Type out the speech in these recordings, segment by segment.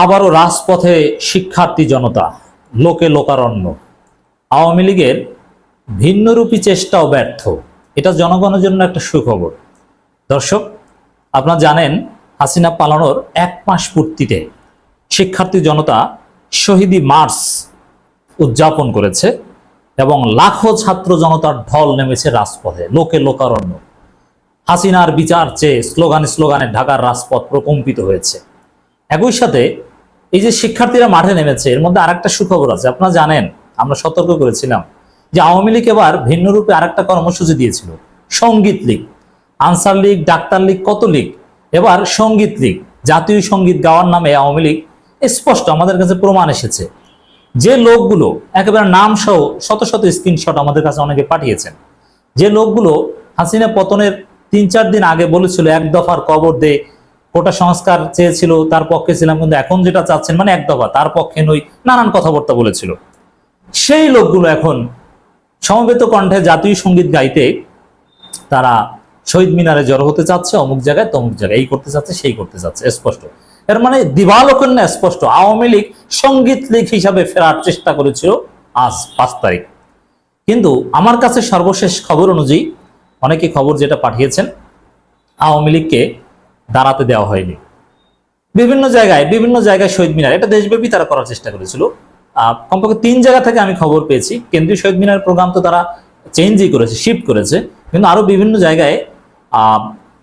আবারও রাজপথে শিক্ষার্থী জনতা, লোকে লোকারণ্য। আওয়ামী লীগের ভিন্নরূপী চেষ্টাও ব্যর্থ। এটা জনগণের জন্য একটা সুখবর। দর্শক, আপনারা জানেন, হাসিনা পালানোর এক মাস পূর্তিতে শিক্ষার্থী জনতা শহীদি মার্চ উদযাপন করেছে এবং লাখো ছাত্র জনতার ঢল নেমেছে রাজপথে, লোকে লোকারণ্য। হাসিনার বিচার চেয়ে স্লোগানে স্লোগানে ঢাকার রাজপথ প্রকম্পিত হয়েছে। একই সাথে এই যে শিক্ষার্থীরা মাঠে নেমেছে, এর মধ্যে আরেকটা সুখবর আছে। আপনারা জানেন, আমরা সতর্ক করেছিলাম যে আওয়ামী লীগ এবার ভিন্ন রূপে আরেকটা কর্মসূচি দিয়েছিল, সংগীত league. Answer league, doctor league, কত লীগ? এবার সংগীত লীগ, জাতীয় সংগীত গাওয়ার নামে আওয়ামী লীগ স্পষ্ট আমাদের কাছে প্রমাণ এসেছে। যে লোকগুলো, একেবারে নাম সহ শত শত স্ক্রিনশট আমাদের কাছে অনেকে পাঠিয়েছেন। যে লোকগুলো হাসিনা পতনের তিন চার দিন আগে বলেছিল, এক দফার কবর দে কোটা সংস্কার চেয়েছিল, তার পক্ষে ছিলাম, কিন্তু এখন যেটা চাচ্ছেন মানে এক দফা, তার পক্ষে নই, নানান কথাবার্তা বলেছিল। সেই লোকগুলো এখন সমবেত কণ্ঠে জাতীয় সংগীত গাইতে তারা শহীদ মিনারে জড়ো হতে চাচ্ছে, অমুক জায়গায় তমুক জায়গায়, এই করতে চাচ্ছে, সেই করতে চাচ্ছে, স্পষ্ট। এর মানে দিবালোকন্য স্পষ্ট, আওয়ামী লীগ সংগীত লীগ হিসাবে ফেরার চেষ্টা করেছিল আজ পাঁচ তারিখ। কিন্তু আমার কাছে সর্বশেষ খবর অনুযায়ী, অনেকে খবর যেটা পাঠিয়েছেন, আওয়ামী লীগকে দাঁড়াতে দেওয়া হয়নি। বিভিন্ন জায়গায় বিভিন্ন জায়গায় শহীদ মিনার, এটা দেশব্যাপী তারা করার চেষ্টা করেছিল। কমপক্ষে তিন জায়গা থেকে আমি খবর পেয়েছি। কেন্দ্রীয় শহীদ মিনার প্রোগ্রাম তো তারা চেঞ্জই করেছে, শিফট করেছে। কিন্তু আরও বিভিন্ন জায়গায়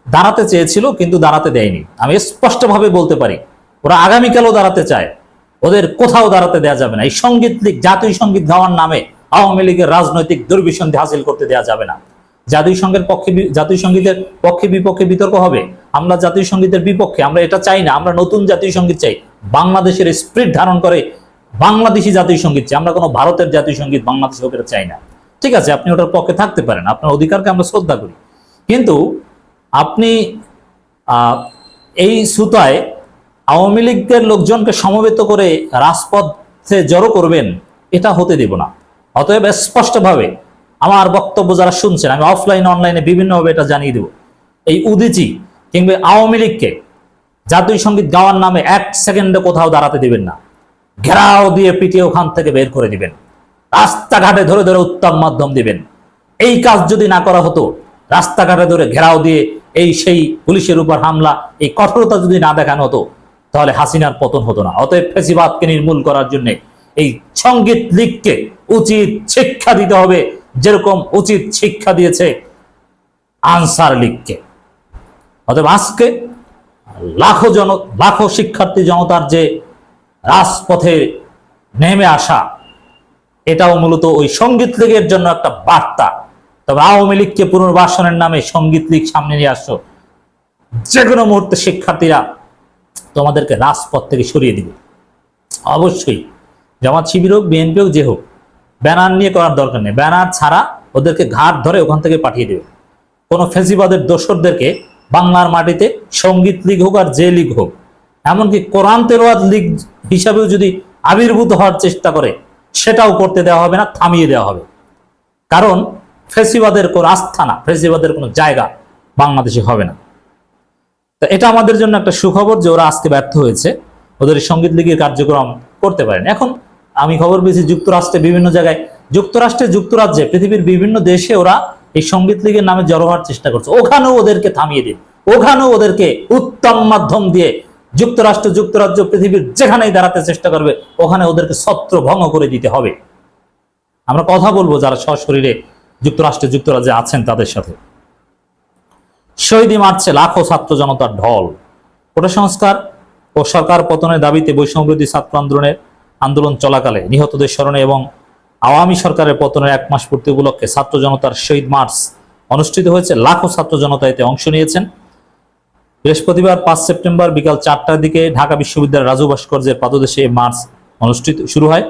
দাঁড়াতে চেয়েছিল কিন্তু দাঁড়াতে দেয়নি। আমি স্পষ্টভাবে বলতে পারি, ওরা আগামীকালও দাঁড়াতে চায়। ওদের কোথাও দাঁড়াতে দেওয়া যাবে না। এই সংগীত লীগ, জাতীয় সংগীত গাওয়ার নামে আওয়ামী লীগের রাজনৈতিক দুর্বিসন্ধি হাসিল করতে দেওয়া যাবে না। জাতীয় সঙ্গের পক্ষে জাতীয় সঙ্গীতের পক্ষে বিপক্ষে বিতর্ক হবে। আমরা জাতীয় সঙ্গীতের বিপক্ষে, আমরা এটা চাই না, আমরা নতুন জাতীয় সংগীত চাই। বাংলাদেশের স্প্রিট ধারণ করে বাংলাদেশি জাতীয় সংগীত চাই, আমরা কোনো ভারতের জাতীয় সংগীত বাংলাদেশ এটা চাই না। ঠিক আছে, আপনি ওটার পক্ষে থাকতে পারেন, আপনার অধিকারকে আমরা শ্রদ্ধা করি। কিন্তু আপনি এই সুতায় আওয়ামী লীগের লোকজনকে সমবেত করে রাজপথে জড়ো করবেন, এটা হতে দেব না। অতএব স্পষ্টভাবে আমার বক্তব্য যারা শুনছেন, আমি অফলাইন অনলাইনে বিভিন্নভাবে এটা জানিয়ে দেব। এই উদিচি কিংবা আওয়ামী লীগকে জাতীয় সংগীত গাওয়ার নামে এক সেকেন্ডে কোথাও দাঁড়াতে দিবেন না। ঘেরাও দিয়ে পিটিয়ে ওখান থেকে বের করে দিবেন। রাস্তাঘাটে ধরে ধরে উত্তম মাধ্যম দিবেন। এই কাজ যদি না করা হতো, রাস্তাঘাটে ধরে ঘেরাও দিয়ে এই সেই পুলিশের উপর হামলা, এই কঠোরতা যদি না দেখানো হতো, তাহলে হাসিনার পতন হতো না। অতএব ফেসিবাদকে নির্মূল করার জন্য এই সংগীত লীগকে উচিত শিক্ষা দিতে হবে, যেরকম উচিত শিক্ষা দিয়েছে আনসার লীগকে। অতএব আজকে লাখো জন, লাখো শিক্ষার্থী জনতার যে রাজপথে নেমে আসা, এটাও মূলত ওই সংগীত লীগের জন্য একটা বার্তা। তবে আওয়ামী লীগকে পুনর্বাসনের নামে সংগীত লীগ সামনে নিয়ে আসছো যে কোনো মুহূর্তে শিক্ষার্থীরা তোমাদেরকে রাজপথ থেকে সরিয়ে দিবে। অবশ্যই, জামাত শিবির হোক, বিএনপি হোক, যে হোক, ব্যানার নিয়ে করার দরকার নেই। ব্যানার ছাড়া ওদেরকে ঘাট ধরে ওখান থেকে পাঠিয়ে দেবে। কোনো ফেসিবাদের দোসরদেরকে বাংলার মাটিতে সংগীত লীগ হোক আর যে লীগ হোক, এমনকি কোরআন তেলোয়াত লীগ হিসাবেও যদি আবির্ভূত হওয়ার চেষ্টা করে, সেটাও করতে দেওয়া হবে না, থামিয়ে দেওয়া হবে। কারণ ফেসিবাদের কোনো আস্থানা ফেসিবাদের কোনো জায়গা বাংলাদেশে হবে না। তো এটা আমাদের জন্য একটা সুখবর যে ওরা আজকে ব্যর্থ হয়েছে, ওদের সংগীত লীগের কার্যক্রম করতে পারেন। এখন আমি খবর পেয়েছি যুক্তরাষ্ট্রে বিভিন্ন জায়গায়, যুক্তরাষ্ট্রে, যুক্তরাজ্যে, পৃথিবীর বিভিন্ন দেশে ওরা এই সংগীত লীগের নামে জড়ো হওয়ার চেষ্টা করছে। ওখানেও ওদেরকে থামিয়ে দিন। ওখানেও ওদেরকে উত্তম মাধ্যম দিয়ে যুক্তরাষ্ট্র, যুক্তরাজ্য, পৃথিবীর যেখানেই দাঁড়াতে চেষ্টা করবে, ওখানে ওদেরকে ছত্র ভঙ্গ করে দিতে হবে। আমরা কথা বলব যারা সশরীরে যুক্তরাষ্ট্রে, যুক্তরাজ্যে আছেন তাদের সাথে। শহীদি মারছে লাখো ছাত্র জনতার ঢল। কোটা সংস্কার ও সরকার পতনের দাবিতে বৈষম্যবিরোধী ছাত্র আন্দোলনের আন্দোলন চলাকালে নিহতদের স্মরণে এবং আওয়ামী সরকারের পতনের এক মাস পূর্তি উপলক্ষে ছাত্র জনতার শহীদ মার্চ অনুষ্ঠিত হয়েছে। লাখো ছাত্র জনতা এতে অংশ নিয়েছেন। বৃহস্পতিবার পাঁচ সেপ্টেম্বর বিকাল চারটার দিকে ঢাকা বিশ্ববিদ্যালয়ের রাজু ভাস্কর্যের পাদদেশে মার্চ অনুষ্ঠিত শুরু হয়।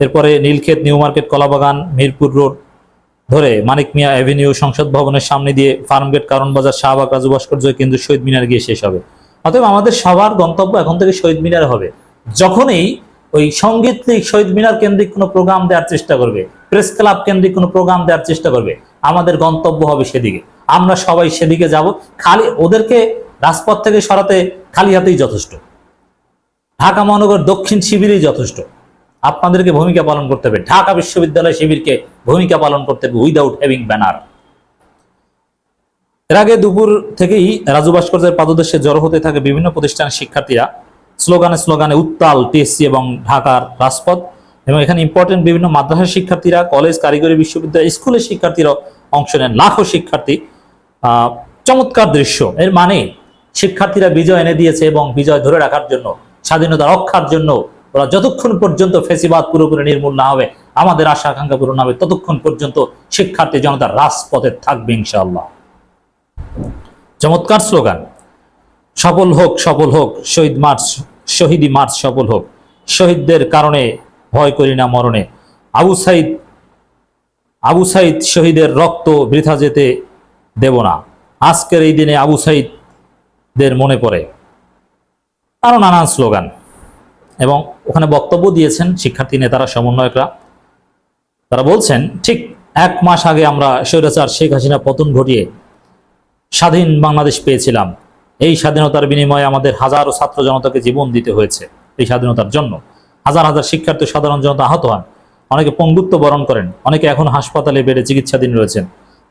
এরপরে Nilkhet, new market, Kalabagan, Mirpur road ধরে মানিক মিয়া অ্যাভিনিউ সংসদ ভবনের সামনে দিয়ে ফার্মগেট কারণ বাজার শাহবাগ, রাজু ভাস্কর্য কেন্দ্র শহীদ মিনার গিয়ে শেষ হবে। অতএব আমাদের সবার গন্তব্য এখন থেকে শহীদ মিনার হবে। যখনই ওই সংগীত লীগ শহীদ মিনার কেন্দ্রিক কোনো প্রোগ্রাম দেওয়ার চেষ্টা করবে প্রেস ক্লাব কেন্দ্রিক কোনো প্রোগ্রাম দেওয়ার চেষ্টা করবে, আমাদের গন্তব্য হবে সেদিকে। আমরা সবাই সেদিকে যাব, খালি ওদেরকে রাজপথ থেকে সরাতে খালি হাতেই যথেষ্ট। ঢাকা মহানগর দক্ষিণ শিবিরই যথেষ্ট। আপনাদেরকে ভূমিকা পালন করতে হবে। ঢাকা বিশ্ববিদ্যালয় শিবিরকে ভূমিকা পালন করতে হবে উইদাউট হ্যাভিং ব্যানার এর আগে দুপুর থেকেই রাজু ভাস্কর্যের পাদদেশে জড়ো হতে থাকে বিভিন্ন প্রতিষ্ঠানের শিক্ষার্থীরা। স্লোগানে স্লোগানে উত্তাল টিএসসি এবং ঢাকার রাজপথ। এবং এখানে ইম্পর্টেন্ট বিভিন্ন মাদ্রাসার শিক্ষার্থীরা কলেজ কারিগরি বিশ্ববিদ্যালয়, স্কুলের শিক্ষার্থীরা অংশ নেন। লাখো শিক্ষার্থী। চমৎকার দৃশ্য। এর মানে শিক্ষার্থীরা বিজয় এনে দিয়েছে এবং বিজয় ধরে রাখার জন্য, স্বাধীনতা রক্ষার জন্য ওরা যতক্ষণ পর্যন্ত ফেসিবাদ পুরোপুরি নির্মূল না হবে, আমাদের আশা আকাঙ্ক্ষা পূরণ হবে, ততক্ষণ পর্যন্ত শিক্ষার্থী জনতা রাজপথে থাকবে ইনশাআল্লাহ। চমৎকার স্লোগান। সফল হোক সফল হোক, শহীদ মার্চ শহীদি মার্চ সফল হোক। শহীদদের কারণে ভয় করি না মরণে। আবু সাইদ আবু সাইদ শহীদের রক্ত বৃথা যেতে দেব না। আজকের এই দিনে আবু সাইদদের মনে পড়ে। আরও নানান স্লোগান এবং ওখানে বক্তব্য দিয়েছেন শিক্ষার্থী নেতারা, সমন্বয়করা। তারা বলছেন, ঠিক এক মাস আগে আমরা স্বৈরাচার শেখ হাসিনা পতন ঘটিয়ে স্বাধীন বাংলাদেশ পেয়েছিলাম। এই স্বাধীনতার বিনিময়ে আমাদের হাজারো ছাত্র জনতাকে জীবন দিতে হয়েছে এই স্বাধীনতার জন্য। হাজার হাজার শিক্ষার্থী সাধারণ জনতা আহত হন। অনেকে পঙ্গুত্ব বরণ করেন। অনেকে এখন হাসপাতালে বেড়ে চিকিৎসাধীন রয়েছেন।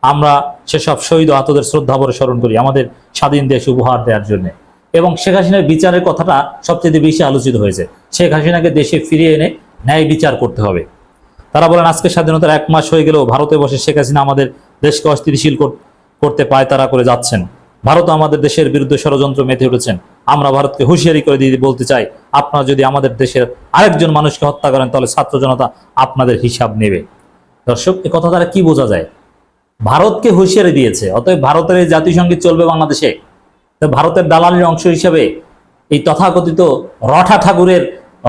আমরা সেসব শহীদ আহতদের শ্রদ্ধাভরে স্মরণ করি আমাদের স্বাধীন দেশ উপহার দেওয়ার জন্য। এবং শেখ হাসিনার বিচারের কথাটা সবচেয়ে বেশি আলোচিত হয়েছে। শেখ হাসিনাকে দেশে ফিরিয়ে এনে ন্যায় বিচার করতে হবে। তারা বলেন, আজকে স্বাধীনতার এক মাস হয়ে গেলেও ভারতে বসে শেখ হাসিনা আমাদের দেশকে অস্থিতিশীল করতে পায় তারা করে যাচ্ছেন। ভারত আমাদের দেশের বিরুদ্ধে ষড়যন্ত্র মেতে উঠেছেন। আমরা ভারতকে হুঁশিয়ারি করে দিয়ে বলতে চাই, আপনারা যদি আমাদের দেশের আরেকজন মানুষকে হত্যা করেন, তাহলে ছাত্র জনতা আপনাদের হিসাব নেবে। দর্শক, এ কথা দ্বারা কি বোঝা যায়? ভারতকে হুঁশিয়ারি দিয়েছে, অতএব ভারতের এই সংগীত চলবে বাংলাদেশে। ভারতের দালালির অংশ হিসেবে এই তথাকথিত রঠা ঠাকুরের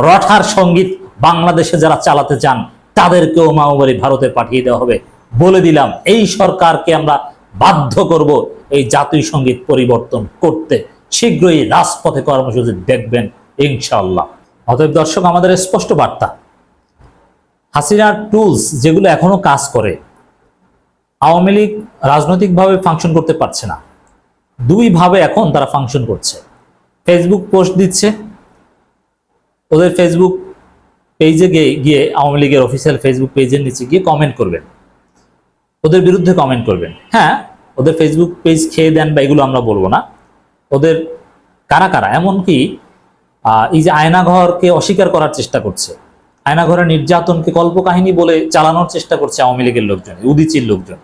রঠার সংগীত বাংলাদেশে যারা চালাতে চান, তাদেরকেও মাওবাড়ি ভারতে পাঠিয়ে দেওয়া হবে। বলে দিলাম, এই সরকারকে আমরা বাধ্য করব এই জাতীয় সংগীত পরিবর্তন করতে। শীঘ্রই রাজপথে কর্মসূচি দেখবেন, ইনশাআল্লাহ। অতএব দর্শক, আমাদের স্পষ্ট বার্তা। হাসিনার টুলস যেগুলো এখনও কাজ করে, আওয়ামী লীগ রাজনৈতিকভাবে ফাংশন করতে পারছে না। দুইভাবে এখন তারা ফাংশন করছে। ফেসবুক পোস্ট দিচ্ছে, ওদের ফেসবুক পেজে গিয়ে গিয়ে আওয়ামী লীগের অফিসিয়াল ফেসবুক পেজের নিচে গিয়ে কমেন্ট করবেন। ওদের বিরুদ্ধে কমেন্ট করবেন। হ্যাঁ ওদের ফেসবুক পেজ খেয়ে দেন বা এগুলো আমরা বলব না। ওদের কারা কারা? এমনকি এই যে আয়নাঘরকে অস্বীকার করার চেষ্টা করছে। আয়নাঘরের নির্যাতনকে কল্পকাহিনী বলে চালানোর চেষ্টা করছে আওয়ামী লীগের লোকজন, উদিচির লোকজন,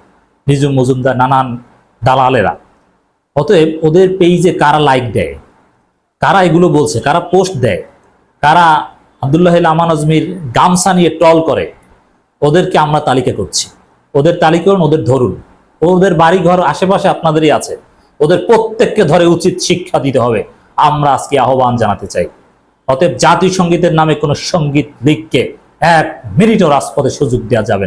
নিজুম মজুমদার, নানান দালালেরা। অতএব ওদের পেজে কারা লাইক দেয়? কারা এগুলো বলছে? কারা পোস্ট দেয়? কারা আবদুল্লাহ আমান আজমির গামছা নিয়ে টল করে? ওদেরকে আমরা তালিকা করছি। ওদের তালিকা করুন, ওদের ধরুন। ওদের বাড়ি ঘর আশেপাশে আপনাদেরই আছে। ওদের প্রত্যেককে ধরে উচিত শিক্ষা দিতে হবে। আমরা আজকে আহ্বান জানাতে চাই। অতএব জাতীয় সঙ্গীতের নামে কোনো সংগীত লিখকে এক মিনিটও রাজপথে সুযোগ দেওয়া যাবে না।